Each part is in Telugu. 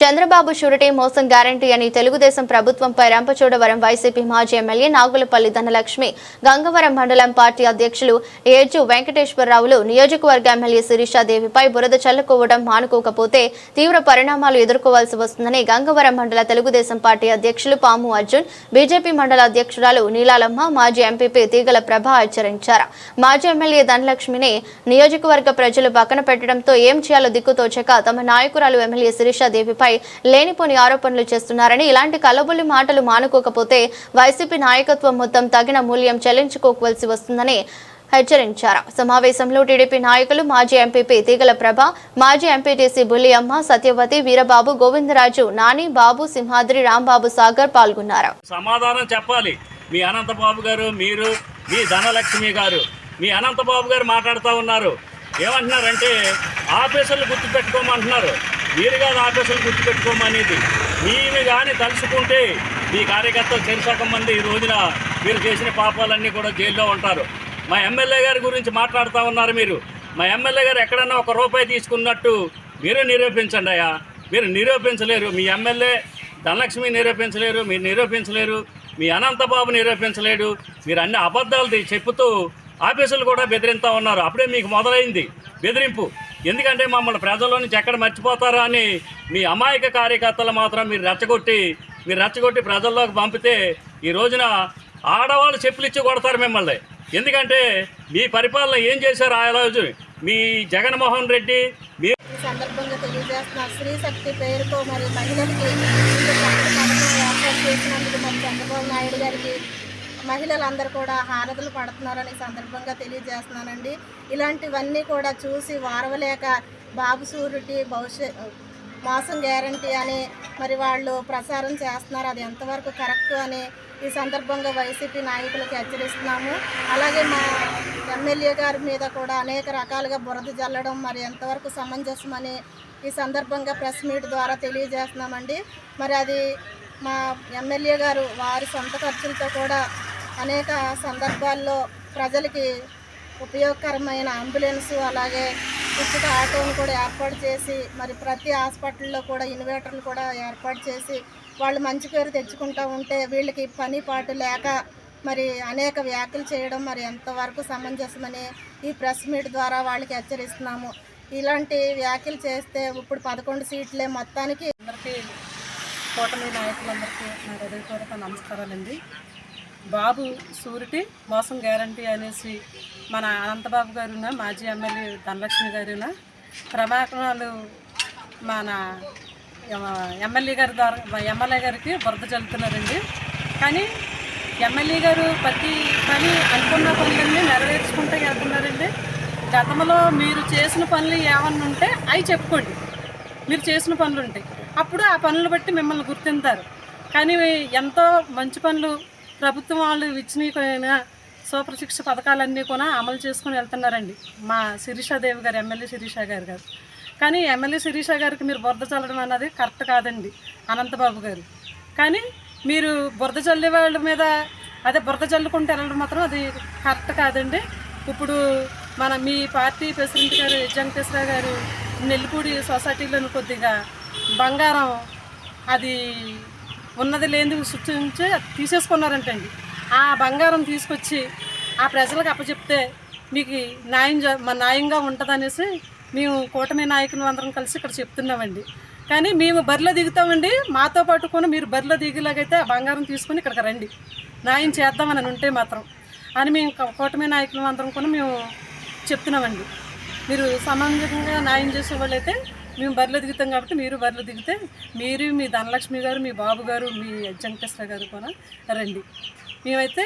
చంద్రబాబు షూరిటీ మోసం గ్యారంటీ అని తెలుగుదేశం ప్రభుత్వంపై రంపచోడవరం వైసీపీ మాజీ ఎమ్మెల్యే నాగులపల్లి ధనలక్ష్మి గంగవరం మండలం పార్టీ అధ్యక్షులు ఏజు వెంకటేశ్వరరావులు నియోజకవర్గ ఎమ్మెల్యే శిరీషాదేవిపై బురద చల్లుకోవడం మానుకోకపోతే తీవ్ర పరిణామాలు ఎదుర్కోవాల్సి వస్తుందని గంగవరం మండల తెలుగుదేశం పార్టీ అధ్యక్షులు పాము అర్జున్ బీజేపీ మండల అధ్యక్షురాలు నీలాలమ్మ మాజీ ఎంపీపీ తీగల ప్రభ హెచ్చరించారు. మాజీ ఎమ్మెల్యే ధనలక్ష్మిని నియోజకవర్గ ప్రజలు పక్కన పెట్టడంతో ఏం చేయాలో దిక్కుతోచక తమ నాయకురాలు ఎమ్మెల్యే శిరీషాదేవిపై లేనిపోని ఆరోపణలు చేస్తున్నారని ఇలాంటి కలబుల్లి మాటలు మానుకోకపోతే వైసీపీ నాయకత్వం మొత్తం తగిన మూల్యం చెల్లించుకోవలసి వస్తుందని హెచ్చరించారు. సమావేశంలో టీడీపీ నాయకులు మాజీ ఎంపీపీ తీగల ప్రభ మాజీ ఎంపీటీసీ బుల్లియమ్మ సత్యవతి వీరబాబు గోవిందరాజు నాని బాబు సింహాద్రి రాంబాబు సాగర్ పాల్గొన్నారు. సమాధానం చెప్పాలి. మీ అనంతబాబు గారు మీరు మీ ధనలక్ష్మి గారు మీ అనంతబాబు గారు మాట్లాడుతూ ఉన్నారు. ఏమంటున్నారంటే ఆఫీసులు గుర్తుపెట్టుకోమంటున్నారు. మీరు కాదు ఆఫీసులు గుర్తుపెట్టుకోమనేది. మీరు కానీ తలుచుకుంటే మీ కార్యకర్తలు చెరిసగం మంది ఈ రోజున మీరు చేసిన పాపాలన్నీ కూడా జైల్లో ఉంటారు. మా ఎమ్మెల్యే గారి గురించి మాట్లాడుతూ ఉన్నారు మీరు. మా ఎమ్మెల్యే గారు ఎక్కడన్నా ఒక రూపాయి తీసుకున్నట్టు మీరు నిరూపించండి అయ్యా. మీరు నిరూపించలేరు. మీ ఎమ్మెల్యే ధనలక్ష్మి నిరూపించలేరు మీరు నిరూపించలేరు మీ అనంతబాబు నిరూపించలేడు. మీరు అన్ని అబద్ధాలు చెప్పుతూ ఆఫీసులు కూడా బెదిరిస్తూ ఉన్నారు. అప్పుడే మీకు మొదలైంది. బెదిరింపు. ఎందుకంటే మమ్మల్ని ప్రజల్లో నుంచి ఎక్కడ మర్చిపోతారా అని మీ అమాయక కార్యకర్తలు మాత్రం మీరు రెచ్చగొట్టి మీరు రెచ్చగొట్టి ప్రజల్లోకి పంపితే ఈ రోజున ఆడవాళ్ళు చెప్పులు ఇచ్చి కొడతారు మిమ్మల్ని. ఎందుకంటే మీ పరిపాలన ఏం చేశారు ఆ రోజు? మీ జగన్మోహన్ రెడ్డి మీ సందర్భంగా తెలియజేస్తున్నారు స్త్రీ శక్తి పేరుతో మరి మహిళలకి చేసినందుకు మరి చంద్రబాబు నాయుడు గారికి మహిళలందరూ కూడా హారతులు పడుతున్నారని సందర్భంగా తెలియజేస్తున్నానండి. ఇలాంటివన్నీ కూడా చూసి వారవలేక బాబు సూరిటీ భవిష్యత్ మోసం గ్యారంటీ అని మరి వాళ్ళు ప్రసారం చేస్తున్నారు. అది ఎంతవరకు కరెక్ట్ అని ఈ సందర్భంగా వైసీపీ నాయకులకు హెచ్చరిస్తున్నాము. అలాగే మా ఎమ్మెల్యే గారి మీద కూడా అనేక రకాలుగా బురద జల్లడం మరి ఎంతవరకు సమంజసమని ఈ సందర్భంగా ప్రెస్ మీట్ ద్వారా తెలియజేస్తున్నామండి. మరి అది మా ఎమ్మెల్యే గారు వారి సొంత ఖర్చులతో కూడా అనేక సందర్భాల్లో ప్రజలకి ఉపయోగకరమైన అంబులెన్సు అలాగే ఉచిత ఆటోను కూడా ఏర్పాటు చేసి మరి ప్రతి హాస్పిటల్లో కూడా ఇన్వర్టర్లు కూడా ఏర్పాటు చేసి వాళ్ళు మంచి పేరు తెచ్చుకుంటూ ఉంటే వీళ్ళకి పని పాటు లేక మరి అనేక వ్యాఖ్యలు చేయడం మరి ఎంతవరకు సమంజసమని ఈ ప్రెస్ మీట్ ద్వారా వాళ్ళకి హెచ్చరిస్తున్నాము. ఇలాంటి వ్యాఖ్యలు చేస్తే ఇప్పుడు పదకొండు సీట్లే మొత్తానికి అందరికీ కూటమి నాయకులందరికీ నా హృదయపూర్వక నమస్కారాలండి. బాబు సూరిటీ మోసం గ్యారంటీ అనేసి మన అనంతబాబు గారున మాజీ ఎమ్మెల్యే ధనలక్ష్మి గారున ప్రమాణాలు మన ఎమ్మెల్యే గారి ద్వారా ఎమ్మెల్యే గారికి బురద చల్లుతున్నారండి కానీ ఎమ్మెల్యే గారు ప్రతి పని అనుకున్న పనులన్నీ నెరవేర్చుకుంటూ వెళ్తున్నారండి. గతంలో మీరు చేసిన పనులు ఏమన్నా ఉంటే అవి చెప్పుకోండి. మీరు చేసిన పనులు ఉంటాయి. అప్పుడు ఆ పనులు బట్టి మిమ్మల్ని గుర్తింటారు కానీ ఎంతో మంచి పనులు ప్రభుత్వం వాళ్ళు ఇచ్చిన సూపర్ శిక్ష పథకాలన్నీ కూడా అమలు చేసుకుని వెళ్తున్నారండి. మా శిరీషాదేవి గారు ఎమ్మెల్యే శిరీష గారు గారు. కానీ ఎమ్మెల్యే శిరీష గారికి మీరు బురద చల్లడం అన్నది కరెక్ట్ కాదండి అనంతబాబు గారు. కానీ మీరు బురద చల్లే వాళ్ళ మీద అదే బురద చల్లుకుంటూ వెళ్ళడం మాత్రం అది కరెక్ట్ కాదండి. ఇప్పుడు మన మీ పార్టీ ప్రెసిడెంట్ గారు వెంకటేశ్వర గారు నెల్లిపూడి సొసైటీలోని కొద్దిగా బంగారం అది ఉన్నది లేనిది సృష్టించి తీసేసుకున్నారంటండి ఆ బంగారం తీసుకొచ్చి ఆ ప్రజలకు అప్పచెప్తే మీకు న్యాయం మా న్యాయంగా ఉంటుందనేసి మేము కూటమి నాయకులు అందరం కలిసి ఇక్కడ చెప్తున్నామండి. కానీ మేము బరిలో దిగుతామండి. మాతో పాటు మీరు బరిలో దిగేలాగైతే ఆ బంగారం తీసుకొని ఇక్కడికి రండి. న్యాయం చేద్దామని ఉంటే మాత్రం అని మేము కూటమి నాయకులు అందరం కూడా మేము చెప్తున్నామండి. మీరు సమాజంగా న్యాయం చేసే వాళ్ళైతే మేము బరిలో దిగుతాం కాబట్టి మీరు బరిలో దిగితే మీరు మీ ధనలక్ష్మి గారు మీ బాబు గారు మీ వెంకటేశ్వర గారు కూడా రండి. మేమైతే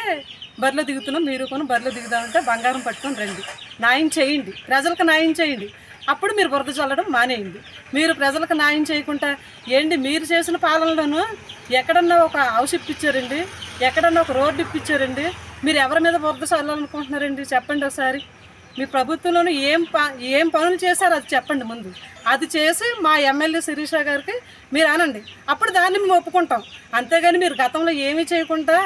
బరిలో దిగుతున్నాం మీరు కూడా బరిలో దిగుదామంటే బంగారం పట్టుకొని రండి. న్యాయం చేయండి. ప్రజలకు న్యాయం చేయండి. అప్పుడు మీరు బురద చల్లడం మానేయండి. మీరు ప్రజలకు న్యాయం చేయకుండా ఏంటి? మీరు చేసిన పాలనలోనూ ఎక్కడన్నా ఒక హౌస్ ఇప్పించారండి? ఎక్కడన్నా ఒక రోడ్డు ఇప్పించారండి? మీరు ఎవరి మీద బురద చల్లాలనుకుంటున్నారండి? చెప్పండి ఒకసారి. మీ ప్రభుత్వంలోనూ ఏం ప ఏం పనులు చేశారో అది చెప్పండి ముందు. అది చేసి మా ఎమ్మెల్యే శిరీష గారికి మీరు అనండి. అప్పుడు దాన్ని మేము ఒప్పుకుంటాం. అంతేగాని మీరు గతంలో ఏమీ చేయకుండా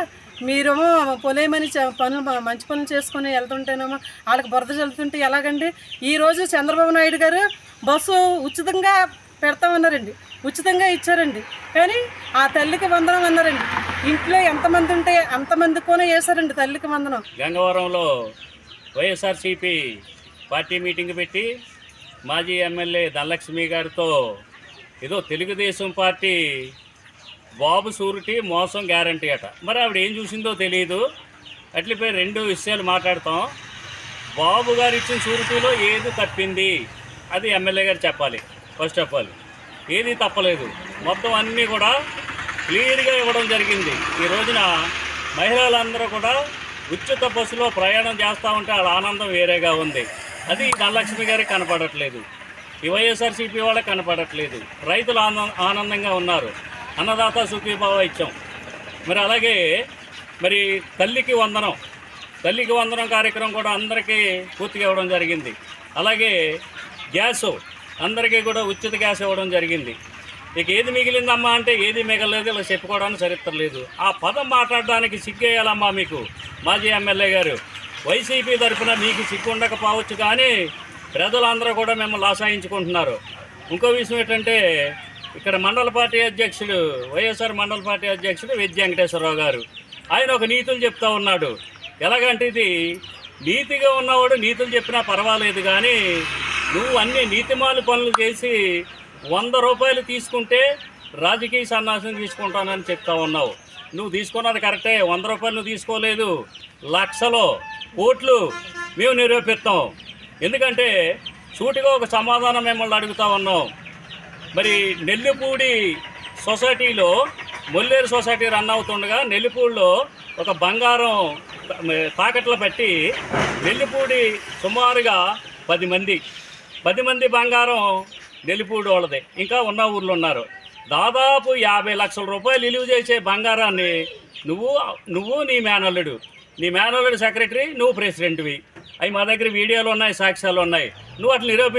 మీరేమో పొలేమని పనులు మంచి పనులు చేసుకొని వెళ్తుంటేనేమో వాళ్ళకి బురద చల్లుతుంటే ఎలాగండి? ఈరోజు చంద్రబాబు నాయుడు గారు బస్సు ఉచితంగా పెడతామన్నారండి. ఉచితంగా ఇచ్చారండి. కానీ ఆ తల్లికి వందనం అన్నారండి. ఇంట్లో ఎంతమంది ఉంటే అంతమంది కూడా వేశారండి తల్లికి వందనం. గంగవరంలో వైఎస్ఆర్సీపీ పార్టీ మీటింగ్ పెట్టి మాజీ ఎమ్మెల్యే ధనలక్ష్మి గారితో ఏదో తెలుగుదేశం పార్టీ బాబు సూరిటీ మోసం గ్యారంటీ అట. మరి ఆవిడ ఏం చూసిందో తెలియదు అట్లపై రెండు విషయాలు మాట్లాడతాం. బాబు గారు ఇచ్చిన సూరిటీలో ఏది తప్పింది? అది ఎమ్మెల్యే గారు చెప్పాలి. ఫస్ట్ ఆఫ్ ఆల్ ఏది తప్పలేదు. మొత్తం అన్నీ కూడా క్లియర్గా ఇవ్వడం జరిగింది. ఈ రోజున మహిళలందరూ కూడా ఉచిత బస్సులో ప్రయాణం చేస్తూ ఉంటే వాళ్ళ ఆనందం వేరేగా ఉంది. అది ధనలక్ష్మి గారికి కనపడట్లేదు. ఈ వైఎస్ఆర్సీపీ వాళ్ళకి కనపడట్లేదు. రైతులు ఆనందంగా ఉన్నారు. అన్నదాత సుఖీభావ ఇచ్చాం. మరి అలాగే మరి తల్లికి వందనం. తల్లికి వందనం కార్యక్రమం కూడా అందరికీ పూర్తిగా ఇవ్వడం జరిగింది. అలాగే గ్యాసు. అందరికీ కూడా ఉచిత గ్యాస్ ఇవ్వడం జరిగింది. ఇక ఏది మిగిలిందమ్మా అంటే ఏది మిగలేదు ఇలా చెప్పుకోవడానికి చరిత్ర లేదు ఆ పదం మాట్లాడడానికి సిగ్గేయాలమ్మా మీకు మాజీ ఎమ్మెల్యే గారు. వైసీపీ తరఫున మీకు సిగ్గు ఉండకపోవచ్చు కానీ ప్రజలందరూ కూడా మిమ్మల్ని ఆశ్రయించుకుంటున్నారు ఇంకో విషయం ఏంటంటే ఇక్కడ మండల పార్టీ అధ్యక్షుడు వైఎస్ఆర్ మండల పార్టీ అధ్యక్షుడు వెజ్ వెంకటేశ్వరరావు గారు. ఆయన ఒక నీతులు చెప్తా ఉన్నాడు. ఎలాగంటే ఇది నీతిగా ఉన్నవాడు నీతులు చెప్పినా పర్వాలేదు కానీ నువ్వు అన్ని నీతిమాలు పనులు చేసి వంద రూపాయలు తీసుకుంటే రాజకీయ సన్నాసం తీసుకుంటానని చెప్తా ఉన్నావు. నువ్వు తీసుకున్నది కరెక్టే వంద రూపాయలు నువ్వు తీసుకోలేదు. లక్షలు కోట్లు మేము నిరూపిస్తాం. ఎందుకంటే సూటిగా ఒక సమాధానం మిమ్మల్ని అడుగుతా ఉన్నాం. మరి నెల్లిపూడి సొసైటీలో మొల్లేరు సొసైటీ రన్ అవుతుండగా నెల్లిపూడిలో ఒక బంగారం తాకట్లు పెట్టి నెల్లిపూడి సుమారుగా పది మంది పది మంది బంగారం నెల్లిపూడి వాళ్ళది. ఇంకా ఉన్న ఊర్లో ఉన్నారు. దాదాపు యాభై లక్షల రూపాయలు నిలువ చేసే బంగారాన్ని నువ్వు నువ్వు నీ మేనల్లుడు. నీ మేనల్లుడు సెక్రటరీ నువ్వు ప్రెసిడెంట్వి అవి మా దగ్గర వీడియోలు ఉన్నాయి సాక్ష్యాలు ఉన్నాయి. నువ్వు అట్లా నిరూపి